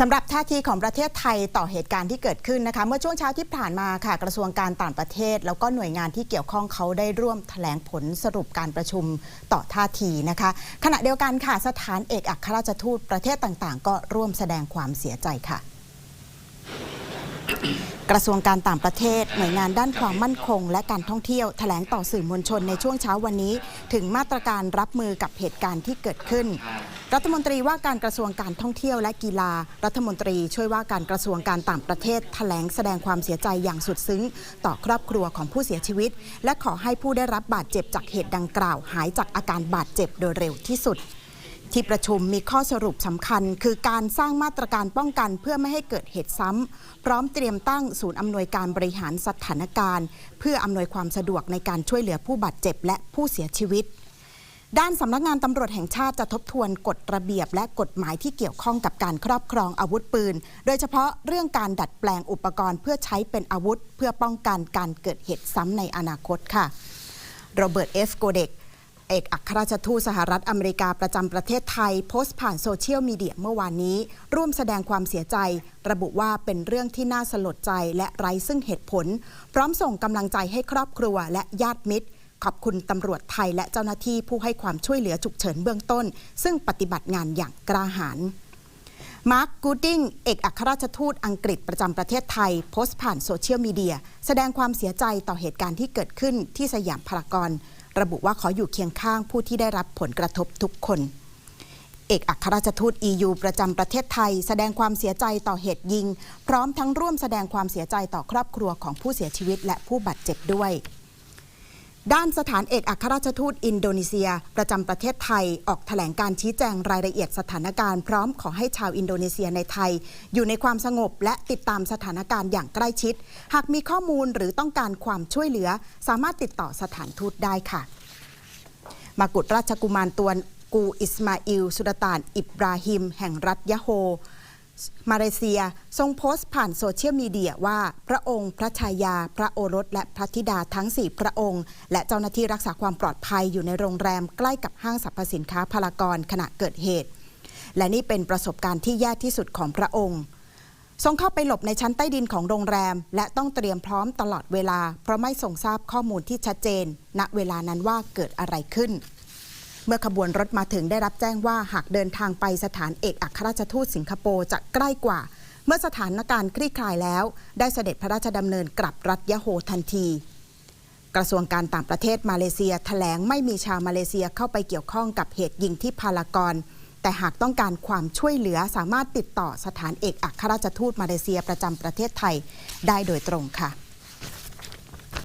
สำหรับท่าทีของประเทศไทยต่อเหตุการณ์ที่เกิดขึ้นนะคะ เมื่อช่วงเช้าที่ผ่านมาค่ะ กระทรวงการต่างประเทศ แล้วก็หน่วยงานที่เกี่ยวข้องเขาได้ร่วมแถลงผลสรุปการประชุมต่อท่าทีนะคะ ขณะเดียวกันค่ะ สถานเอกอัครราชทูตประเทศต่างๆ ก็ร่วมแสดงความเสียใจค่ะ กระทรวงการต่างประเทศ หน่วยงานด้านความมั่นคง และการท่องเที่ยวแถลงต่อสื่อมวลชนในช่วงเช้าวันนี้ ถึงมาตรการรับมือกับเหตุการณ์ที่เกิดขึ้น รัฐมนตรีว่าการกระทรวงการท่องเที่ยวและกีฬา รัฐมนตรีช่วยว่าการกระทรวงการต่างประเทศ แถลงแสดงความเสียใจอย่างสุดซึ้ง ต่อครอบครัวของผู้เสียชีวิต และขอให้ผู้ได้รับบาดเจ็บจากเหตุดังกล่าว หายจากอาการบาดเจ็บโดยเร็วที่สุด ที่ประชุมมีข้อสรุปสำคัญ คือการสร้างมาตรการป้องกันเพื่อไม่ให้เกิดเหตุซ้ำ พร้อมเตรียมตั้งศูนย์อำนวยการบริหารสถานการณ์ เพื่ออำนวยความสะดวกในการช่วยเหลือผู้บาดเจ็บและผู้เสียชีวิต ด้านสำนักงานตำรวจแห่งชาติจะทบทวนกฎระเบียบและกฎหมายที่เกี่ยวข้องกับการครอบครองอาวุธปืน โดยเฉพาะเรื่องการดัดแปลงอุปกรณ์เพื่อใช้เป็นอาวุธ เพื่อป้องกันการเกิดเหตุซ้ำในอนาคตค่ะโรเบิร์ตเอฟโกเดก เอกอัครราชทูตสหรัฐอเมริกาประจำประเทศไทย โพสต์ผ่านโซเชียลมีเดียเมื่อวานนี้ ร่วมแสดงความเสียใจ ระบุว่าเป็นเรื่องที่น่าสลดใจและไร้ซึ่งเหตุผล พร้อมส่งกำลังใจให้ครอบครัวและญาติมิตร ขอบคุณตำรวจไทยและเจ้าหน้าที่ผู้ให้ความช่วยเหลือฉุกเฉินเบื้องต้น ซึ่งปฏิบัติงานอย่างกล้าหาญมาร์คกูดดิงเอกอัครราชทูตอังกฤษประจำประเทศไทย โพสต์ผ่านโซเชียลมีเดีย แสดงความเสียใจต่อเหตุการณ์ที่เกิดขึ้นที่สยามพารากอน ระบุว่าขออยู่เคียงข้างผู้ที่ได้รับผลกระทบทุกคน เอกอัครราชทูต EU ประจำประเทศไทย แสดงความเสียใจต่อเหตุยิง พร้อมทั้งร่วมแสดงความเสียใจต่อครอบครัวของผู้เสียชีวิตและผู้บาดเจ็บด้วย ด้านสถานเอกอัครราชทูตอินโดนีเซีย ประจำประเทศไทยออกแถลงการชี้แจงรายละเอียดสถานการณ์พร้อมขอให้ชาวอินโดนีเซียในไทย อยู่ในความสงบและติดตามสถานการณ์อย่างใกล้ชิด หากมีข้อมูลหรือต้องการความช่วยเหลือ สามารถติดต่อสถานทูตได้ค่ะ มากุฎราชกุมารตวนกูอิสมาอิล สุลต่าน อิบราฮิม แห่งรัฐยะโฮ มาเลเซีย ทรงโพสต์ผ่านโซเชียลมีเดียว่า พระองค์ พระชายา พระโอรส และพระธิดาทั้ง 4 พระองค์ และเจ้าหน้าที่รักษาความปลอดภัยอยู่ในโรงแรมใกล้กับห้างสรรพสินค้าพารากอนขณะเกิดเหตุ และนี่เป็นประสบการณ์ที่แย่ที่สุดของพระองค์ ทรงเข้าไปหลบในชั้นใต้ดินของโรงแรม และต้องเตรียมพร้อมตลอดเวลา เพราะไม่ทรงทราบข้อมูลที่ชัดเจน ณเวลานั้นว่าเกิดอะไรขึ้น เมื่อขบวนรถมาถึงได้รับแจ้งว่าหากเดินทางไปสถานเอกอัครราชทูตสิงคโปร์จะใกล้กว่า เมื่อสถานการณ์คลี่คลายแล้ว ได้เสด็จพระราชดำเนินกลับรัฐยะโฮทันที กระทรวงการต่างประเทศมาเลเซียแถลงไม่มีชาวมาเลเซียเข้าไปเกี่ยวข้องกับเหตุยิงที่พารากอนแต่หากต้องการความช่วยเหลือสามารถติดต่อสถานเอกอัครราชทูตมาเลเซียประจำประเทศไทยได้โดยตรงค่ะ